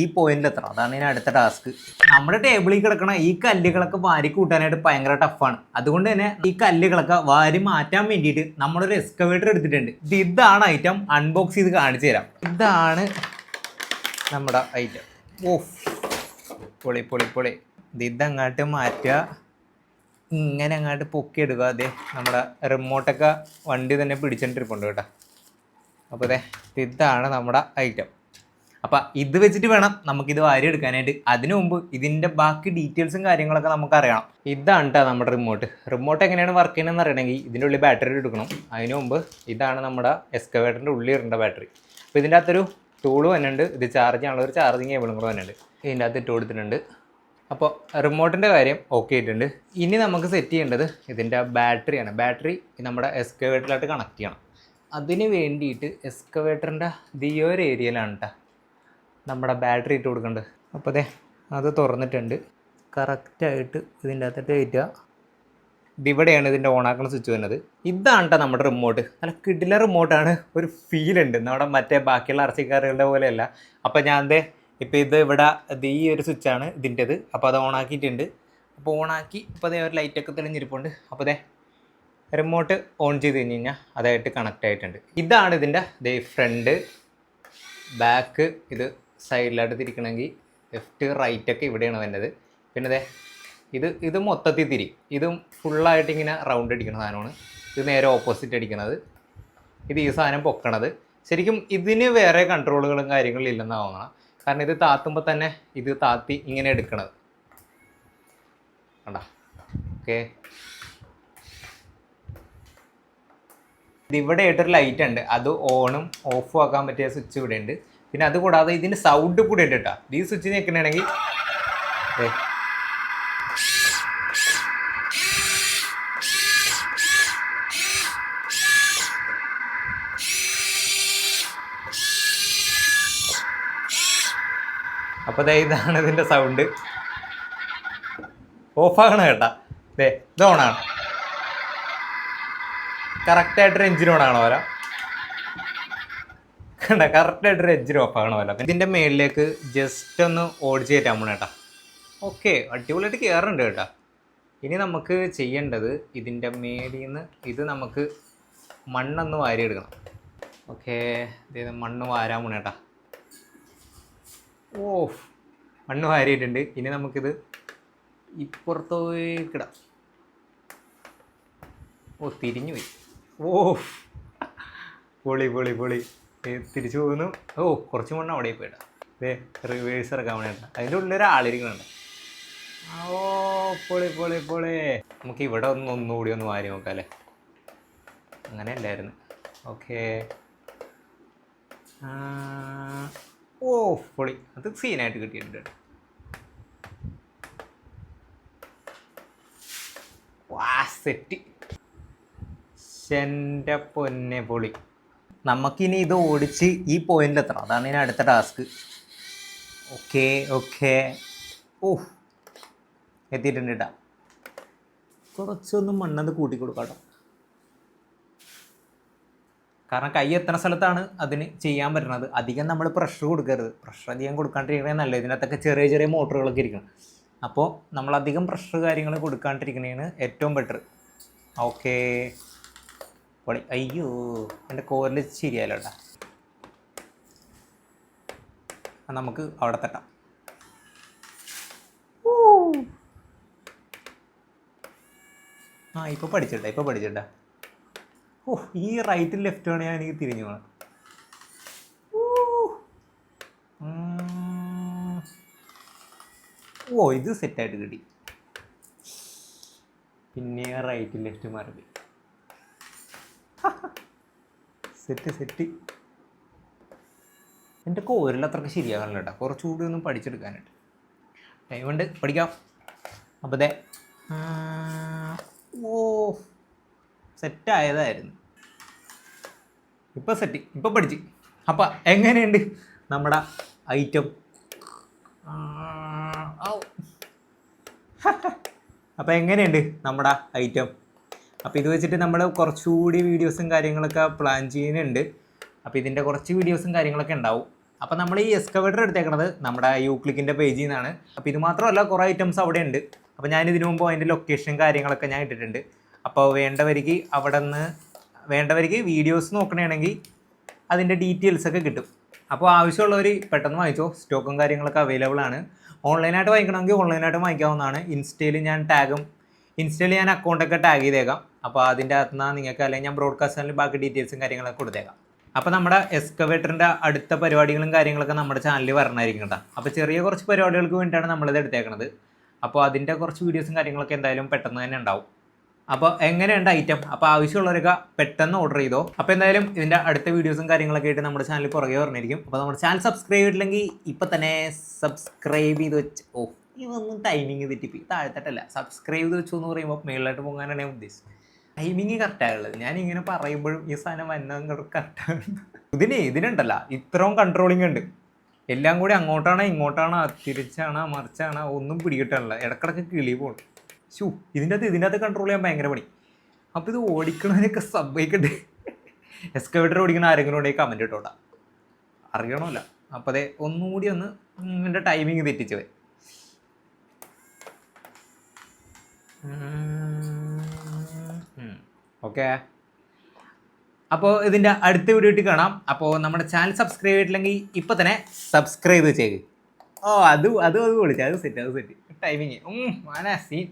ഈ പോയിന്റിൽ എത്ര അതാണ് ഇനി അടുത്ത ടാസ്ക് നമ്മുടെ ടേബിളിൽ കിടക്കണ ഈ കല്ലുകളൊക്കെ വാരി കൂട്ടാനായിട്ട് ഭയങ്കര ടഫാണ് അതുകൊണ്ട് തന്നെ ഈ കല്ലുകളൊക്കെ വാരി മാറ്റാൻ വേണ്ടിയിട്ട് നമ്മളൊരു എക്സ്കവേറ്റർ എടുത്തിട്ടുണ്ട്. ഇത് ഇതാണ് ഐറ്റം അൺബോക്സ് ചെയ്ത് കാണിച്ചു തരാം. ഇതാണ് നമ്മുടെ ഐറ്റം ഓഫ് പൊളി പൊളി പൊളി. ഇത് ഇതങ്ങോട്ട് മാറ്റുക ഇങ്ങനെ അങ്ങോട്ട് പൊക്കി എടുക്കുക അതെ നമ്മുടെ റിമോട്ടൊക്കെ വണ്ടി തന്നെ പിടിച്ചിട്ടിരിപ്പുണ്ട് കേട്ടോ. അപ്പോൾ അതെ ഇതാണ് നമ്മുടെ ഐറ്റം അപ്പം ഇത് വെച്ചിട്ട് വേണം നമുക്കിത് വാരി എടുക്കാനായിട്ട്. അതിനു മുമ്പ് ഇതിന്റെ ബാക്കി ഡീറ്റെയിൽസും കാര്യങ്ങളൊക്കെ നമുക്ക് അറിയണം ഇതാണ് കേട്ടോ നമ്മുടെ റിമോട്ട് റിമോട്ട് എങ്ങനെയാണ് വർക്ക് ചെയ്യുന്നതെന്ന് അറിയണമെങ്കിൽ ഇതിന്റെ ഉള്ളിൽ ബാറ്ററി എടുക്കണം. അതിനു മുമ്പ് ഇതാണ് നമ്മുടെ എക്സ്കവേറ്ററിന്റെ ഉള്ളിൽ ഇടേണ്ട ബാറ്ററി അപ്പോൾ ഇതിന്റെ അകത്തൊരു ടൂൾ വന്നിട്ടുണ്ട്. ഇത് ചാർജ് ചെയ്യാനുള്ള ഒരു ചാർജിങ് കേബിളും കൂടെ വന്നിട്ടുണ്ട്. ഇതിന്റെ അകത്ത് ഇട്ട് കൊടുത്തിട്ടുണ്ട്. അപ്പോൾ റിമോട്ടിന്റെ കാര്യം ഓക്കെ ആയിട്ടുണ്ട്. ഇനി നമുക്ക് സെറ്റ് ചെയ്യേണ്ടത് ഇതിന്റെ ബാറ്ററിയാണ് ബാറ്ററി നമ്മുടെ എക്സ്കവേറ്ററിലായിട്ട് കണക്ട് ചെയ്യണം. അതിന് വേണ്ടിയിട്ട് എക്സ്കവേറ്ററിന്റെ ഒരു ഏരിയയിലാണ് കേട്ടോ നമ്മുടെ ബാറ്ററി ഇട്ട് കൊടുക്കേണ്ടത് അപ്പോൾ അതെ അത് തുറന്നിട്ടുണ്ട്. കറക്റ്റായിട്ട് ഇതിന്റെ അകത്തിട്ട് കയറ്റുക. ഇതിവിടെയാണ് ഇതിന്റെ ഓണാക്കുന്ന സ്വിച്ച് വരുന്നത്. ഇതാണ് കേട്ടോ നമ്മുടെ റിമോട്ട് നല്ല കിടില റിമോട്ടാണ് ഒരു ഫീൽ ഉണ്ട്. നമ്മുടെ മറ്റേ ബാക്കിയുള്ള അറച്ചിക്കാറുകളുടെ പോലെയല്ല. അപ്പോൾ ഞാൻ ദേ ഇപ്പോൾ ഇത് ഇവിടെ ഇത് ഈ ഒരു സ്വിച്ചാണ് ഇതിന്റെത്. അപ്പോൾ അത് ഓണാക്കിയിട്ടുണ്ട്. അപ്പോൾ ഓണാക്കി ഇപ്പോൾ അതേ ഒരു ലൈറ്റൊക്കെ തെളിഞ്ഞിരിപ്പുണ്ട്. അപ്പോൾ അതെ റിമോട്ട് ഓൺ ചെയ്ത് കഴിഞ്ഞ് കഴിഞ്ഞാൽ അതായിട്ട് കണക്റ്റ് ആയിട്ടുണ്ട്. ഇതാണ് ഇതിന്റെ ദേ ഫ്രണ്ട് ബാക്ക് ഇത് സൈഡിലായിട്ട് തിരിക്കണമെങ്കിൽ ലെഫ്റ്റ് റൈറ്റ് ഒക്കെ ഇവിടെയാണ് വേണ്ടത്. പിന്നെ അതെ ഇത് ഇത് മൊത്തത്തിൽ തിരി. ഇതും ഫുള്ളായിട്ട് ഇങ്ങനെ റൗണ്ട് അടിക്കുന്ന സാധനമാണ്. ഇത് നേരെ ഓപ്പോസിറ്റ് അടിക്കണത്. ഇത് ഈ സാധനം പൊക്കണത്. ശരിക്കും ഇതിന് വേറെ കൺട്രോളുകളും കാര്യങ്ങളും ഇല്ലെന്നാവുന്ന. കാരണം ഇത് താത്തുമ്പോൾ തന്നെ ഇത് താത്തി ഇങ്ങനെ എടുക്കണത്. കണ്ട? ഓക്കെ. ഇതിവിടെ ആയിട്ടൊരു ലൈറ്റ് ഉണ്ട്. അത് ഓണും ഓഫും ആക്കാൻ പറ്റിയ സ്വിച്ച് ഇവിടെ ഉണ്ട്. പിന്നെ അതുകൂടാതെ ഇതിന് സൗണ്ട് കൂടെ ഉണ്ട് കേട്ടോ. ഈ സ്വിച്ച് നിൽക്കണമെങ്കിൽ അപ്പോൾ ഇതാണ് ഇതിന്റെ സൗണ്ട് ഓഫാകണം കേട്ടാ. ദേ ഇത് ഓണാണ് കറക്റ്റായിട്ടൊരു എഞ്ചിൻ ഓണാണോ വരാം. കണ്ട കറക്റ്റായിട്ടൊരു എഡ്ജ് ഓഫ് ആകണ ഇതിന്റെ മേളിലേക്ക് ജസ്റ്റ് ഒന്ന് ഓടിച്ച് കയറ്റാൻ പോണ കേട്ടാ. ഓക്കെ അടിപൊളിയായിട്ട് കയറുന്നുണ്ട് കേട്ടാ. ഇനി നമുക്ക് ചെയ്യേണ്ടത് ഇതിന്റെ മേലിൽ നിന്ന് ഇത് നമുക്ക് മണ്ണൊന്ന് വാരിയെടുക്കണം. ഓക്കെ ഇത് മണ്ണ് വാരാൻ പോണ കേട്ടാ. ഓ മണ്ണ് വാരിയിട്ടുണ്ട്. ഇനി നമുക്കിത് ഇപ്പുറത്തേക്കിടാം ഓ തിരിഞ്ഞു പോയി ഓ പൊളി പൊളി പൊളി. തിരിച്ചു പോകുന്നു ഓ കുറച്ച് മണ്ണ് അവിടെ പോയിട്ടാ. ദേ റിവേഴ്സ് ഇറക്കാൻ വേണ്ടിട്ടാ. അതിന്റെ ഉള്ളിൽ ഒരാളിരിക്കുന്നുണ്ട് ഓ പൊളി പൊളി പൊളി. നമുക്ക് ഇവിടെ ഒന്ന് ഒന്നുകൂടി ഒന്ന് വാരി നോക്കാം അല്ലേ? അങ്ങനെ അല്ലായിരുന്നു. ഓക്കെ. ഓ പൊളി. അത് സീനായിട്ട് കിട്ടിയിട്ടുണ്ട് വാ സെറ്റ്. എന്റെ പൊന്നെ പൊളി. നമുക്കിനി ഇത് ഓടിച്ച് ഈ പോയിന്റിൽ എത്തണം. അതാണ് ഇനി അടുത്ത ടാസ്ക് ഓക്കെ ഓക്കെ ഓ എത്തിയിട്ടുണ്ട് കേട്ടാ കുറച്ചൊന്ന് മണ്ണത് കൂട്ടി കൊടുക്കാം കാരണം കൈ എത്തുന്ന സ്ഥലത്താണ് അതിന് ചെയ്യാൻ പറ്റുന്നത് അധികം നമ്മൾ പ്രഷർ കൊടുക്കരുത്. പ്രഷർ അധികം കൊടുക്കാണ്ടിരിക്കണേ നല്ലത്. ഇതിനകത്തൊക്കെ ചെറിയ ചെറിയ മോട്ടറുകളൊക്കെ ഇരിക്കണം. അപ്പോൾ നമ്മളധികം പ്രഷർ കാര്യങ്ങൾ കൊടുക്കാണ്ടിരിക്കണേന് ഏറ്റവും ബെറ്റർ ഓക്കേ പൊളി. അയ്യോ എന്റെ കോരിൽ ശരിയായാലോ നമുക്ക് അവിടെ തട്ടാം. ആ ഇപ്പോൾ പഠിച്ചിട്ടാ ഇപ്പോൾ പഠിച്ചിട്ടാ ഓ ഈ റൈറ്റും ലെഫ്റ്റുമാണ് ഞാൻ എനിക്ക് തിരിഞ്ഞു പോകണം ഓ ഇത് സെറ്റായിട്ട് കിട്ടി. പിന്നെ റൈറ്റും ലെഫ്റ്റ് മാറി സെറ്റ് സെറ്റ്. എന്റെ കോരിൽ അത്രയ്ക്ക് ശരിയാകാനില്ല കേട്ടോ. കുറച്ചുകൂടി ഒന്നും പഠിച്ചെടുക്കാനായിട്ട്. ടൈം ഉണ്ട് പഠിക്കാം. അപ്പോൾ അതെ ഓ സെറ്റായതായിരുന്നു ഇപ്പോൾ സെറ്റ് ഇപ്പോൾ പഠിച്ച്. അപ്പം എങ്ങനെയുണ്ട് നമ്മുടെ ഐറ്റം അപ്പം എങ്ങനെയുണ്ട് നമ്മുടെ ഐറ്റം അപ്പോൾ ഇത് വെച്ചിട്ട് നമ്മൾ കുറച്ചുകൂടി വീഡിയോസും കാര്യങ്ങളൊക്കെ പ്ലാൻ ചെയ്യുന്നുണ്ട്. അപ്പോൾ ഇതിന്റെ കുറച്ച് വീഡിയോസും കാര്യങ്ങളൊക്കെ ഉണ്ടാവും. അപ്പോൾ നമ്മൾ ഈ എസ്കവേറ്റർ എടുത്തേക്കണത് നമ്മുടെ യൂക്ലിക്കിന്റെ പേജിൽ നിന്നാണ് അപ്പോൾ ഇത് മാത്രമല്ല കുറേ ഐറ്റംസ് അവിടെ ഉണ്ട്. അപ്പോൾ ഞാൻ ഇതിനു മുമ്പ് അതിന്റെ ലൊക്കേഷൻ കാര്യങ്ങളൊക്കെ ഞാൻ ഇട്ടിട്ടുണ്ട്. അപ്പോൾ വേണ്ടവർക്ക് അവിടെ നിന്ന് വേണ്ടവർക്ക് വീഡിയോസ് നോക്കണമെങ്കിൽ അതിന്റെ ഡീറ്റെയിൽസ് ഒക്കെ കിട്ടും. അപ്പോൾ ആവശ്യമുള്ളവർ പെട്ടെന്ന് വാങ്ങിച്ചോ. സ്റ്റോക്കും കാര്യങ്ങളൊക്കെ അവൈലബിൾ ആണ്. ഓൺലൈനായിട്ട് വാങ്ങിക്കണമെങ്കിൽ ഓൺലൈനായിട്ട് വാങ്ങിക്കാവുന്നതാണ്. ഇൻസ്റ്റയിൽ ഞാൻ ടാഗും ഇൻസ്റ്റയിൽ ഞാൻ അക്കൗണ്ടൊക്കെ ടാഗ് ചെയ്തേക്കാം. അപ്പോൾ അതിന്റെ അകത്ത് നിന്ന് നിങ്ങൾക്ക് അല്ലെങ്കിൽ ഞാൻ ബ്രോഡ്കാസ്റ്റ് ബാക്കി ഡീറ്റെയിൽസും കാര്യങ്ങളൊക്കെ കൊടുത്തേക്കാം. അപ്പോൾ നമ്മുടെ എക്സ്കവേറ്ററിന്റെ അടുത്ത പരിപാടികളും കാര്യങ്ങളൊക്കെ നമ്മുടെ ചാനലിൽ വരണമായിരിക്കും കേട്ടോ. അപ്പോൾ ചെറിയ കുറച്ച് പരിപാടികൾക്ക് വേണ്ടിയിട്ടാണ് നമ്മളിത് എടുത്തേക്കണത്. അപ്പോൾ അതിന്റെ കുറച്ച് വീഡിയോസും കാര്യങ്ങളൊക്കെ എന്തായാലും പെട്ടെന്ന് തന്നെ ഉണ്ടാവും. അപ്പോൾ എങ്ങനെയുണ്ട് ഐറ്റം അപ്പോൾ ആവശ്യമുള്ളവരൊക്കെ പെട്ടെന്ന് ഓർഡർ ചെയ്തോ. അപ്പോൾ എന്തായാലും ഇതിന്റെ അടുത്ത വീഡിയോസും കാര്യങ്ങളൊക്കെ ആയിട്ട് നമ്മുടെ ചാനലിൽ പുറകെ പറഞ്ഞിരിക്കും അപ്പോൾ നമ്മുടെ ചാനൽ സബ്സ്ക്രൈബ് ചെയ്തിട്ടില്ലെങ്കിൽ ഇപ്പം തന്നെ സബ്സ്ക്രൈബ് ചെയ്ത് വെച്ച് ഓ ഇതൊന്നും ടൈമിങ് തെറ്റിപ്പി താഴ്ത്തിട്ടല്ല സബ്സ്ക്രൈബ് ചെയ്ത് വെച്ചു എന്ന് പറയുമ്പോൾ മേളിലായിട്ട് പോകാനാണ് ഞാൻ ഉദ്ദേശിച്ചത്. ടൈമിങ് കറക്റ്റായുള്ളത് ഞാൻ ഇങ്ങനെ പറയുമ്പോഴും ഈ സാധനം വന്നത് കറക്റ്റാണ് ഇതിന് ഇതിനുണ്ടല്ല ഇത്രയും കൺട്രോളിങ് ഉണ്ട്. എല്ലാം കൂടി അങ്ങോട്ടാണോ ഇങ്ങോട്ടാണോ തിരിച്ചാണ് മറിച്ചാണ് ഒന്നും പിടികിട്ടാനില്ല. ഇടക്കിടക്ക് കിളി പോകണം ഷൂ ഇതിന്റെ അകത്ത് ഇതിന്റെ അകത്ത് കൺട്രോൾ ചെയ്യാൻ ഭയങ്കര പണി. അപ്പോൾ ഇത് ഓടിക്കണതിനൊക്കെ സബ്ബൈക്കുണ്ട് എക്സ്കവേറ്റർ ഓടിക്കണ ആരെങ്കിലും ഉണ്ടെങ്കിൽ കമന്റ് ഇട്ടോട്ടാ. അറിയണമല്ല. അപ്പോൾ അതെ ഒന്നുകൂടി ഒന്ന് എന്റെ ടൈമിങ് തെറ്റിച്ചു പോയി ഓക്കെ അപ്പോൾ ഇതിന്റെ അടുത്ത വീഡിയോ ഇട്ട് കാണാം. അപ്പോൾ നമ്മുടെ ചാനൽ സബ്സ്ക്രൈബ് ചെയ്തിട്ടില്ലെങ്കിൽ ഇപ്പോൾ തന്നെ സബ്സ്ക്രൈബ് ചെയ്ത് ഓ അത് അത് അത് വിളിച്ചു അത് സെറ്റ് അത് സെറ്റ് ടൈമിങ് മാനാ സീൻ